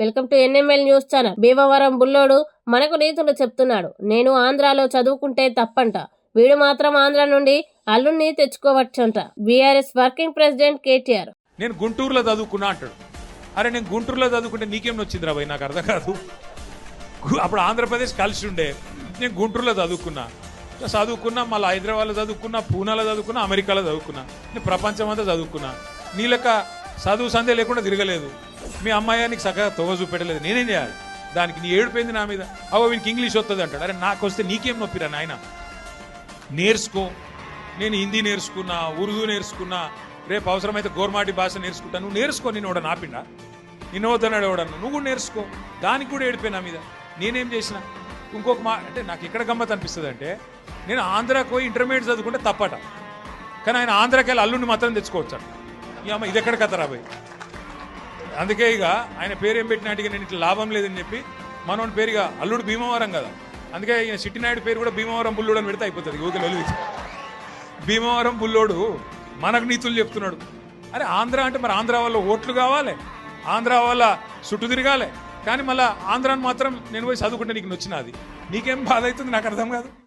Welcome to NML news channel. Bhimavaram Bullodu మనకు నీతులు చెప్తున్నాడు. నేను ఆంధ్రాలో చదువుకుంటే తప్పంట. వీడు మాత్రం ఆంధ్ర నుండి అల్లుణ్ణి తెచ్చుకోవచ్చంట. BRS working president KTR. నేను గుంటూరులో చదువుకున్నా అంటాడు. అరే నేను గుంటూరులో చదువుకుంటే నీకేం వచ్చిందిరా భయ్? నాకు అర్థం కాదు. అప్పుడు ఆంధ్రప్రదేశ్ కలిసి ఉండే. నేను గుంటూరులో చదువుకున్నా. చదువుకున్నా మళ్ళీ హైదరాబాద్లో చదువుకున్నా పూనాలో చదువుకున్నా అమెరికాలో చదువుకున్నా. నేను ప్రపంచం అంతా చదువుకున్నా నీలక చదువు సందే లేకుండా తిరగలేదు. మీ అమ్మాయానికి సగ చక్కగా తొగ చూపెట్టలేదు. నేనేం చేయాలి? దానికి నీ ఏడిపోయింది నా మీద? అవో వీనికి ఇంగ్లీష్ వస్తుంది అంటాడు. అరే నాకు వస్తే నీకేం నొప్పిరా నాయన? నేర్చుకో. నేను హిందీ నేర్చుకున్నా ఉర్దూ నేర్చుకున్నా రేపు అవసరమైతే గోర్మాటి భాష నేర్చుకుంటా. నువ్వు నేర్చుకో నేను ఎవడ నాపిండా నిన్ను వద్దన్నాడు ఎవడన్నా? నువ్వు కూడా నేర్చుకో. దానికి కూడా ఏడిపోయి నా మీద. నేనేం చేసిన? ఇంకొక మా అంటే నాకు ఎక్కడ గమ్మత్ అనిపిస్తుంది అంటే నేను ఆంధ్రాకి పోయి ఇంటర్మీడియట్ చదువుకుంటే తప్పట. కానీ ఆయన ఆంధ్రాకి వెళ్ళి అల్లుడిని మాత్రం తెచ్చుకోవచ్చు ఈ అమ్మ ఇది ఎక్కడ కథ రాబోయ్ అందుకే ఇక ఆయన పేరు ఏం పెట్టినట్టుగా నేను ఇట్లా లాభం లేదని చెప్పి మనోని పేరుగా అల్లుడు భీమవరం కదా. అందుకే ఈయన సిట్టినాయుడు పేరు కూడా భీమవరం బుల్లుడు అని పెడితే అయిపోతుంది. ఊరికే వెలుగు భీమవరం బుల్లోడు మనకు నీతులు చెప్తున్నాడు. అరే ఆంధ్ర అంటే మరి ఆంధ్ర వల్ల ఓట్లు కావాలి? ఆంధ్ర వల్ల చుట్టూ తిరగాలి? కానీ మళ్ళీ ఆంధ్రాని మాత్రం నేను పోయి చదువుకుంటే నీకు నొచ్చినది. నీకేం బాధ అవుతుంది? నాకు అర్థం కాదు.